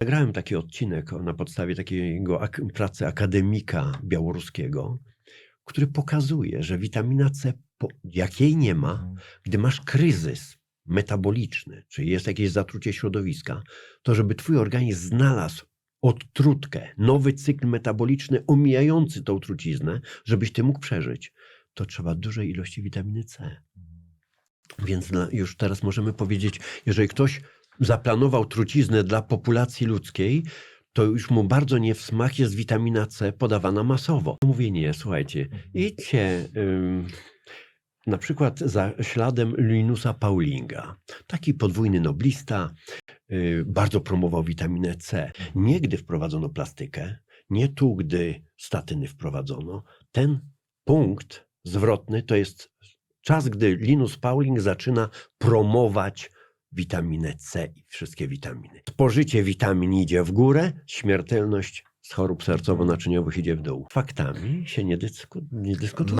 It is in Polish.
Nagrałem taki odcinek na podstawie takiego ak pracy akademika białoruskiego, który pokazuje, że witamina C, jak jej nie ma, gdy masz kryzys metaboliczny, czyli jest jakieś zatrucie środowiska, to żeby twój organizm znalazł odtrutkę, nowy cykl metaboliczny omijający tą truciznę, żebyś ty mógł przeżyć, to trzeba dużej ilości witaminy C. Więc już teraz możemy powiedzieć, jeżeli ktoś zaplanował truciznę dla populacji ludzkiej, to już mu bardzo nie w smak jest witamina C podawana masowo. Mówię nie, słuchajcie, idźcie ym, na przykład za śladem Linusa Paulinga. Taki podwójny noblista, y, bardzo promował witaminę C. Nie gdy wprowadzono plastykę, nie tu, gdy statyny wprowadzono. Ten punkt zwrotny to jest czas, gdy Linus Pauling zaczyna promować witaminę C i wszystkie witaminy. Spożycie witamin idzie w górę, śmiertelność z chorób sercowo-naczyniowych idzie w dół. Faktami się nie, dysku, nie dyskutuje.